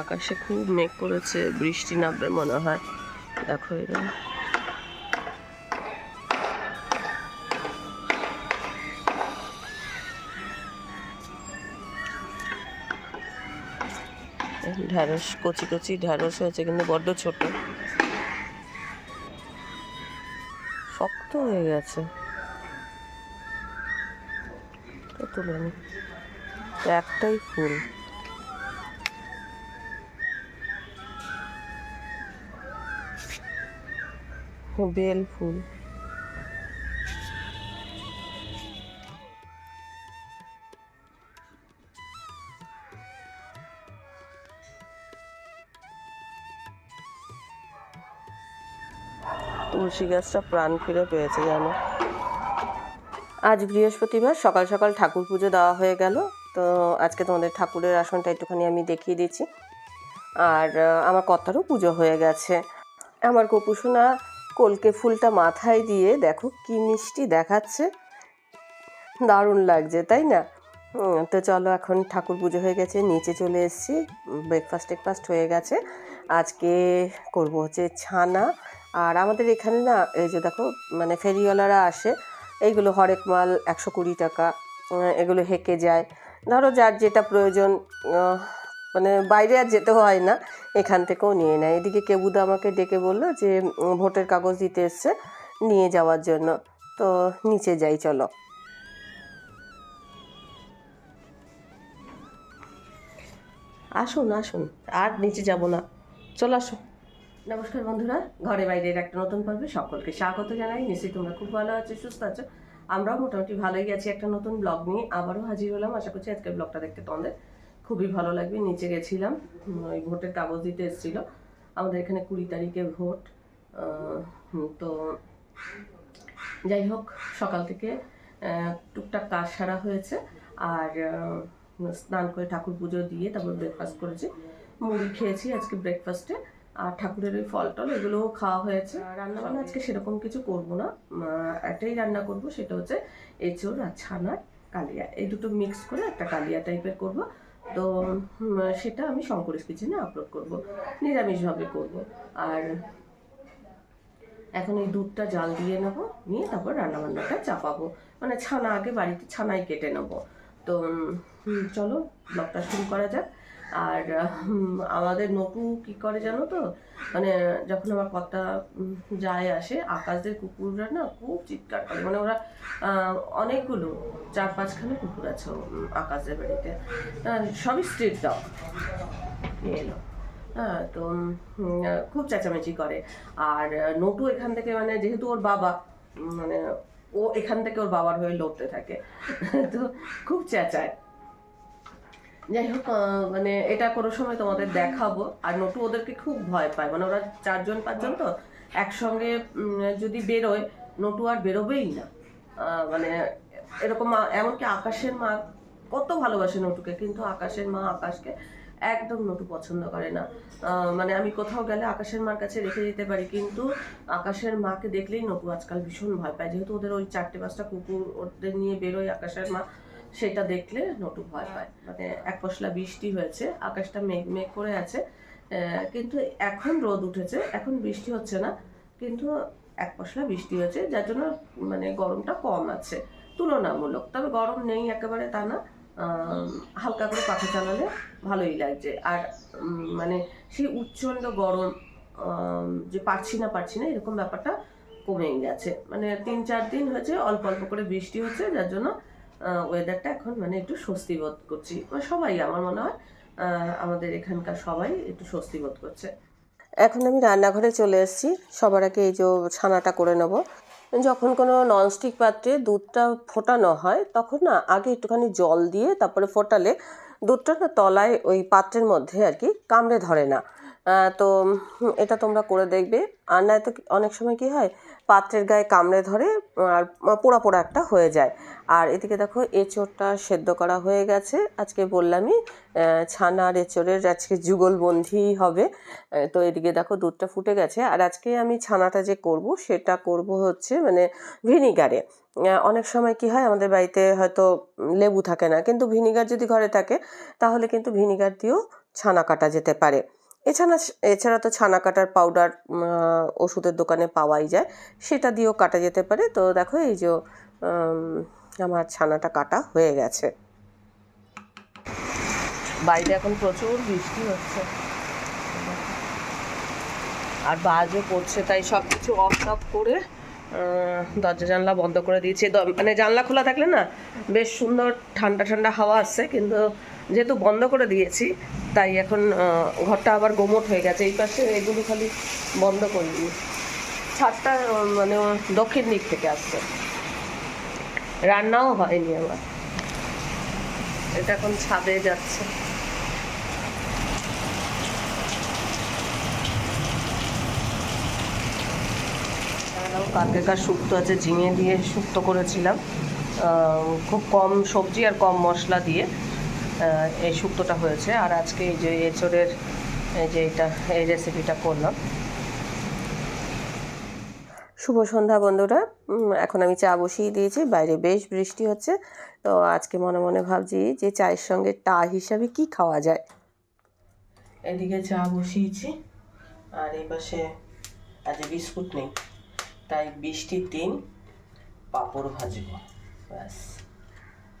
আকাশে খুব মেঘ করেছে, বৃষ্টি নামবে মনে হয়। দেখো এরা ঢ্যাঁড়স, কচি কচি ঢ্যাঁড়স হয়েছে, কিন্তু বড্ড ছোট। শক্ত হয়ে গেছে। তুলে একটাই ফুল। বেল ফুল। তুলসী গাছটা প্রাণ ফিরে পেয়েছে জানো। আজ বৃহস্পতিবার, সকাল সকাল ঠাকুর পুজো দেওয়া হয়ে গেল। তো আজকে তোমাদের ঠাকুরের আসনটা একটুখানি আমি দেখিয়ে দিচ্ছি। আর আমার কর্তারও পুজো হয়ে গেছে। আমার গোপুসোনা কলকে ফুলটা মাথায় দিয়ে দেখো কি মিষ্টি দেখাচ্ছে। দারুণ লাগছে, তাই না? তো চলো এখন ঠাকুর পুজো হয়ে গেছে, নিচে চলে এসেছি ব্রেকফাস্ট টেকফাস্ট হয়ে গেছে। আজকে করব হচ্ছে ছানা। আর আমাদের এখানে না, এই যে দেখো মানে ফেরিওয়ালারা আসে, এইগুলো হরেক মাল একশো কুড়ি টাকা এগুলো হেঁকে যায়। ধরো যার যেটা প্রয়োজন মানে বাইরে আর যেতে হয় না। এখান থেকেও নিয়ে নেয়। এদিকে কেবুদা আমাকে ডেকে বলল যে ভোটের কাগজ দিতে এসছে নিয়ে যাওয়ার জন্য। তো নিচে যাই চলো। আসুন আসুন। আর নিচে যাব না। চলো আসো। নমস্কার বন্ধুরা। ঘরে বাইরের একটা নতুন পর্বে সকলকে স্বাগত জানাই। নিশ্চয়ই তোমরা খুব ভালো আছো সুস্থ আছো। আমরাও মোটামুটি ভালোই গেছি একটা নতুন ব্লগ নিয়ে আবারও হাজির হলাম। আশা করছি আজকের ব্লগটা দেখতে তোমাদের খুবই ভালো লাগবে নিচে গেছিলাম ওই ভোটের কাগজ দিতে এসেছিল। আমাদের এখানে কুড়ি তারিখে ভোট তো যাই হোক সকাল থেকে টুকটাক কাজ সারা হয়েছে আর স্নান করে ঠাকুর পুজো দিয়ে তারপর ব্রেকফাস্ট করেছি। মুড়ি খেয়েছি আজকে ব্রেকফাস্টে আর ঠাকুরের ওই ফল টল এগুলোও খাওয়া হয়েছে। রান্না বান্না আজকে সেরকম কিছু করব না একটাই রান্না করব সেটা হচ্ছে এঁচোড় আর ছানার কালিয়া। এই দুটো মিক্স করে একটা কালিয়া টাইপের করব। তো সেটা আমি শঙ্করের কিচেনে আপলোড করব। নিরামিষভাবে করব। আর এখন এই দুধটা জাল দিয়ে নেব, নিয়ে তারপর রান্নাবান্নাটা চাপাবো। মানে ছানা আগে বাড়িতে ছানাই কেটে নেব। তো চলো, ব্লগটা শুরু করা যাক। আর আমাদের নটু কি করে জানো তো? মানে যখন আমার কর্তা যায় আসে, আকাশদের কুকুররা না খুব চিৎকার করে। মানে ওরা অনেকগুলো, চার পাঁচখানে কুকুর আছে আকাশদের বাড়িতে। সবই স্ট্রিট ডগ। এলো। হ্যাঁ তো খুব চেঁচামেচি করে। আর নটু এখান থেকে মানে যেহেতু ওর বাবা মানে ও এখান থেকে ওর বাবার হয়ে লড়তে থাকে। তো খুব চেঁচায়। যাই হোক মানে এটা কোনো সময় তোমাদের দেখাবো। আর নটু ওদেরকে খুব ভয় পায়। মানে ওরা চারজন, পাঁচজন তো একসঙ্গে যদি বেরোয়, নটু আর বেরোবেই না। মানে এরকম এমনকি আকাশের মা কত ভালোবাসে নটুকে, কিন্তু আকাশের মা আকাশকে একদম নটু পছন্দ করে না। মানে আমি কোথাও গেলে আকাশের মার কাছে রেখে দিতে পারি, কিন্তু আকাশের মাকে দেখলেই নটু আজকাল ভীষণ ভয় পায়। যেহেতু ওদের ওই চারটে, পাঁচটা কুকুর ওদের নিয়ে বেরোয় আকাশের মা সেটা দেখলে নটু ভয় পায়। মানে এক পশলা বৃষ্টি হয়েছে আকাশটা মেঘ মেঘ করে আছে। কিন্তু এখন রোদ উঠেছে এখন বৃষ্টি হচ্ছে না কিন্তু এক পশলা বৃষ্টি হয়েছে যার জন্য মানে গরমটা কম আছে। তুলনামূলক তবে গরম নেই একেবারে তা না। হালকা করে পাখা চালালে ভালোই লাগছে। আর মানে সেই উচ্চণ্ড গরম যে পারছি না পারছি না এরকম ব্যাপারটা কমেই গেছে। মানে তিন চার দিন হয়েছে অল্প অল্প করে বৃষ্টি হচ্ছে যার জন্য ওয়েদারটা এখন মানে একটু স্বস্তি বোধ করছি। মানে সবাই আমার মনে হয় আমাদের এখানকার সবাই একটু স্বস্তি বোধ করছে। এখন আমি রান্নাঘরে চলে এসেছি। সবার আগে এই যে ছানাটা করে নেব। যখন কোনো ননস্টিক পাত্রে দুধটা ফোটানো হয়, তখন না আগে একটুখানি জল দিয়ে তারপরে ফোটালে দুধটা না তলায় ওই পাত্রের মধ্যে আর কি কামড়ে ধরে না। তো এটা তোমরা করে দেখবে। আর নয় তো অনেক সময় কি হয়, পাত্রের গায়ে কামড়ে ধরে, আর পোড়া পোড়া একটা হয়ে যায়। আর এদিকে দেখো, এঁচোড়টা সেদ্ধ করা হয়ে গেছে। আজকে বললামই ছানা আর এঁচোড়ের আজকে যুগলবন্ধি হবে। তো এদিকে দেখো, দুধটা ফুটে গেছে। আর আজকে আমি ছানাটা যে করব, সেটা করব হচ্ছে মানে ভিনিগারে। অনেক সময় কি হয়, আমাদের বাড়িতে হয়তো লেবু থাকে না, কিন্তু ভিনিগার যদি ঘরে থাকে, তাহলে কিন্তু ভিনিগার দিয়েও ছানা কাটা যেতে পারে। এছাড়া এছাড়া তো ছানা কাটার পাউডার ওষুধের দোকানে পাওয়াই যায়। সেটা দিয়েও কাটা যেতে পারে। তো দেখো এই যে আমার ছানাটা কাটা হয়ে গেছে। বাইরে এখন প্রচুর বৃষ্টি হচ্ছে। আর বাজও পড়ছে, তাই সব কিছু অফ টপ করে দরজা জানলা বন্ধ করে দিয়েছি। মানে জানলা খোলা থাকলে না, বেশ সুন্দর ঠান্ডা ঠান্ডা হাওয়া আসছে। কিন্তু যেহেতু বন্ধ করে দিয়েছি তাই এখন ঘরটা আবার গোমট হয়ে গেছে। এই পাশে এগুলো খালি বন্ধ করিনি ছাদটা মানে দক্ষিণ দিক থেকে আসছে। রান্নাও হয়নি আমার এটা এখন ছাদে যাচ্ছে। কালকেকার শুক্তো আছে, ঝিঙে দিয়ে শুক্তো করেছিলাম। খুব কম সবজি আর কম মশলা দিয়ে। এই শুক্তোটা হয়েছে। আর আজকে এই যে এঁচড়ের এই যে এটা এই রেসিপিটা করলাম। শুভ সন্ধ্যা বন্ধুরা। এখন আমি চা বসিয়ে দিয়েছি। বাইরে বেশ বৃষ্টি হচ্ছে। তো আজকে মনে মনে ভাবছি যে চায়ের সঙ্গে টা হিসাবে কি খাওয়া যায়? এদিকে চা বসিয়েছি। আর এই পাশে আজ বিস্কুট নেই। তাই বৃষ্টির দিন পাঁপড় ভাজব। ব্যাস।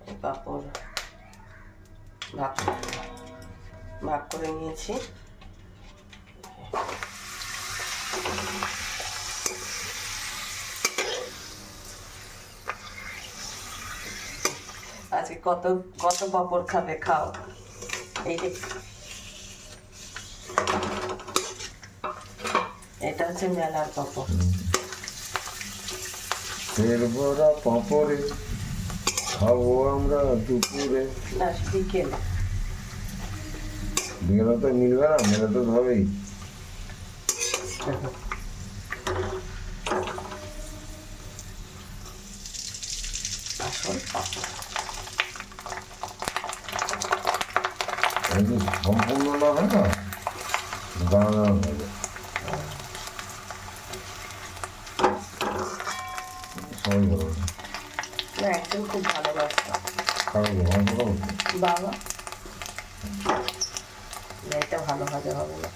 এই পাঁপড় ভাগ ভাগ করে নিয়েছি। আজকে কত কত পাঁপড় খাবে খাও। এই যে। এটা হচ্ছে মেলার পাপড়। পাঁপড়ে খাব আমরা দুপুরে। বিকেল। মেলা তো মিলবে না মেলা তো আসল সম্পূর্ণ না হয় না দানা হবে। সবাই ভালো বাবা। এটা ভালো ভাবে হবে না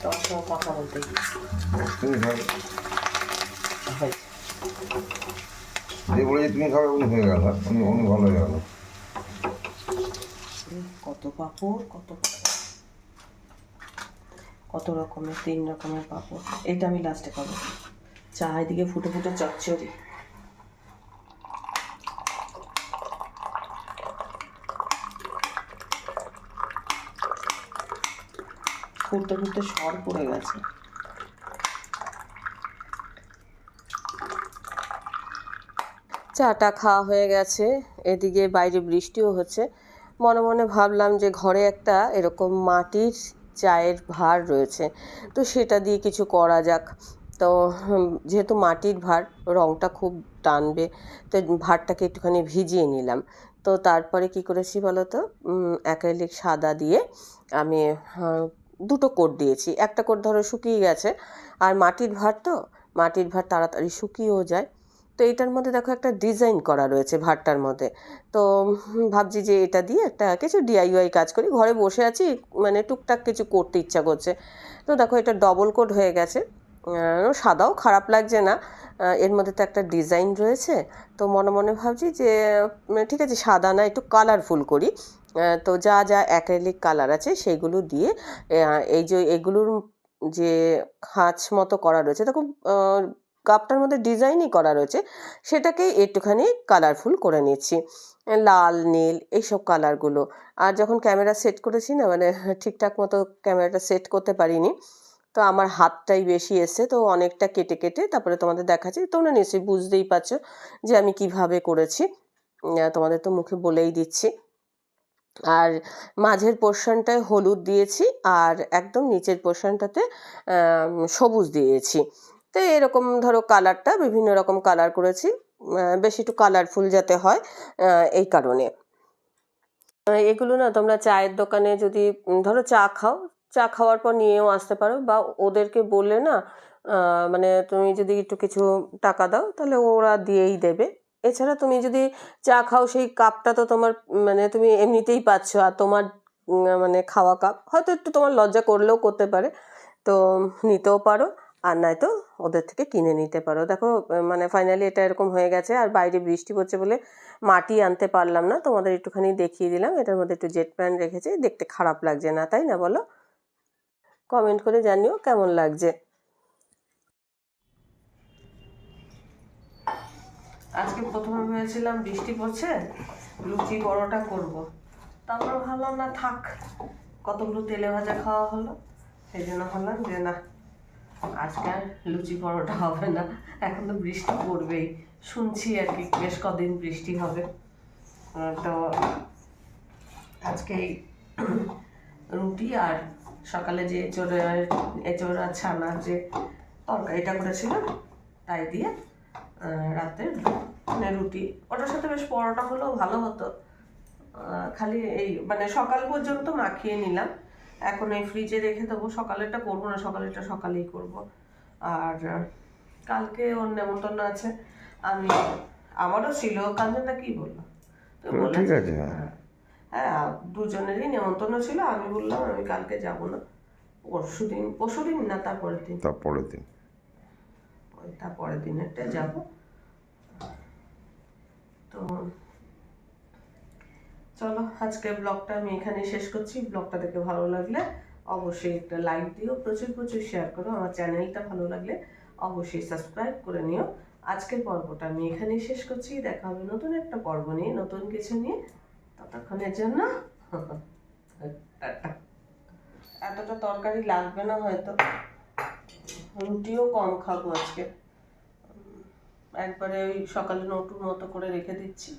তোমার সঙ্গে কথা বলতে গিয়ে। তুমি খাবে? যে বলে যে তুমি খাবে উনি হয়ে গেল। উনি উনি ভালো হয়ে গেল। কত পাঁপড় কত কত রকমের তিন রকমের পাপড়। এটা আমি লাস্টে খাব। চা এদিকে ফুটে ফুটে চচ্চড়ি। ফুটতে ফুটতে সর পড়ে গেছে। চাটা খাওয়া হয়ে গেছে এদিকে বাইরে বৃষ্টিও হচ্ছে। মনে মনে ভাবলাম যে ঘরে একটা এরকম মাটির চায়ের ভার রয়েছে তো সেটা দিয়ে কিছু করা যাক। তো যেহেতু মাটির ভার রঙটা খুব টানবে তো ভারটাকে একটুখানি ভিজিয়ে নিলাম। তো তারপরে কি করেছি বলো তো? অ্যাক্রেলিক সাদা দিয়ে আমি আহ, দুটো কোট দিয়েছি। একটা কোট ধরো শুকিয়ে গেছে, আর মাটির ভার তো, মাটির ভার তাড়াতাড়ি শুকিয়েও যায়। তো এটার মধ্যে দেখো একটা ডিজাইন করা রয়েছে ভাতটার মধ্যে। তো ভাবছি যে এটা দিয়ে একটা কিছু ডিআইওয়াই কাজ করি। ঘরে বসে আছি মানে টুকটাক কিছু করতে ইচ্ছা করছে। তো দেখো এটা ডবল কোট হয়ে গেছে। সাদাও খারাপ লাগছে না। এর মধ্যে তো একটা ডিজাইন রয়েছে। তো মনে মনে ভাবছি যে ঠিক আছে, সাদা না, একটু কালারফুল করি। তো যা যা অ্যাক্রেলিক কালার আছে সেইগুলো দিয়ে এই যে এগুলোর যে খাঁচ মতো করা রয়েছে তখন কাপটার মধ্যে ডিজাইনই করা রয়েছে সেটাকেই একটুখানি কালারফুল করে নিচ্ছি। লাল, নীল, এইসব কালারগুলো আর যখন ক্যামেরা সেট করেছি না মানে ঠিকঠাক মতো ক্যামেরাটা সেট করতে পারিনি, তো আমার হাতটাই বেশি এসে তো অনেকটা কেটে কেটে তারপরে তোমাদের দেখাচ্ছি। তোমরা নিশ্চয়ই বুঝতেই পারছ যে আমি কীভাবে করেছি। তোমাদের তো মুখে বলেই দিচ্ছি। আর মাঝের পোর্শনটায় হলুদ দিয়েছি আর একদম নিচের পোর্শনটাতে সবুজ দিয়েছি। তো এরকম ধরো কালারটা, বিভিন্ন রকম কালার করেছি। বেশ একটু কালারফুল যাতে হয় এই কারণে। এগুলো না তোমরা চায়ের দোকানে যদি ধরো চা খাও, চা খাওয়ার পর নিয়েও আসতে পারো বা ওদেরকে বললে না মানে তুমি যদি একটু কিছু টাকা দাও তাহলে ওরা দিয়েই দেবে। এছাড়া তুমি যদি চা খাও, সেই কাপটা তো তোমার মানে তুমি এমনিতেই পাচ্ছ আর তোমার মানে খাওয়া কাপ হয়তো একটু তোমার লজ্জা করলেও করতে পারে। তো নিতেও পারো, আর নয়তো ওদের থেকে কিনে নিতে পারো। দেখো মানে ফাইনালি এটা এরকম হয়ে গেছে, আর বাইরে বৃষ্টি পড়ছে বলে মাটি আনতে পারলাম না। তোমাদের একটুখানি দেখিয়ে দিলাম, এটার মধ্যে একটু জেট প্যান্ট রেখেছি, দেখতে খারাপ লাগছে না, তাই না বলো? কমেন্ট করে জানিও কেমন লাগছে। আজকে প্রথমে ভেবেছিলাম বৃষ্টি পড়ছে লুচি পরোটা করব। তারপর ভাবলাম না থাক কতগুলো তেলে ভাজা খাওয়া হলো? সেই জন্য ভাবলাম যে না আজকে আর লুচি পরোটা হবে না এখন তো বৃষ্টি পড়বেই। শুনছি আর কি বেশ কদিন বৃষ্টি হবে। তো আজকে রুটি আর সকালে যে এঁচড় এঁচড় আর ছানার যে তরকারিটা করেছিলাম তাই দিয়ে আহ, রাতে মানে রুটি। ওটার সাথে বেশ পরোটা হলেও ভালো হতো। খালি এই মানে সকাল পর্যন্ত মাখিয়ে নিলাম। এখন এই ফ্রিজে রেখে দেবো। সকালেরটা করব না সকালেরটা সকালেই করব। আর কালকে ওর নেমন্তন্ন আছে। আমি আমারও ছিল। কাঞ্চনটা কি বলল? ঠিক আছে হ্যাঁ। হ্যাঁ দুজনেরই নেমন্তন্ন ছিল। আমি বললাম আমি কালকে যাব না। পরশু দিন পরশু দিন না তারপরের দিন। তারপরের দিন। তারপরের দিনেরটা যাব। তো চলো আজকে ব্লগটা আমি এখানে শেষ করছি। ব্লগটা দেখে ভালো লাগলে অবশ্যই একটা লাইক দিও, প্রচুর প্রচুর শেয়ার করো। আমার চ্যানেলটা ভালো লাগলে অবশ্যই সাবস্ক্রাইব করে নিও। আজকের পর্বটা আমি এখানেই শেষ করছি। দেখা হবে নতুন একটা পর্ব নিয়ে, নতুন কিছু নিয়ে। ততক্ষণের জন্য। এতটা তরকারি লাগবে না হয়তো। রুটিও কম খাব আজকে। একবারে ওই সকালে নটুর মতো করে রেখে দিচ্ছি।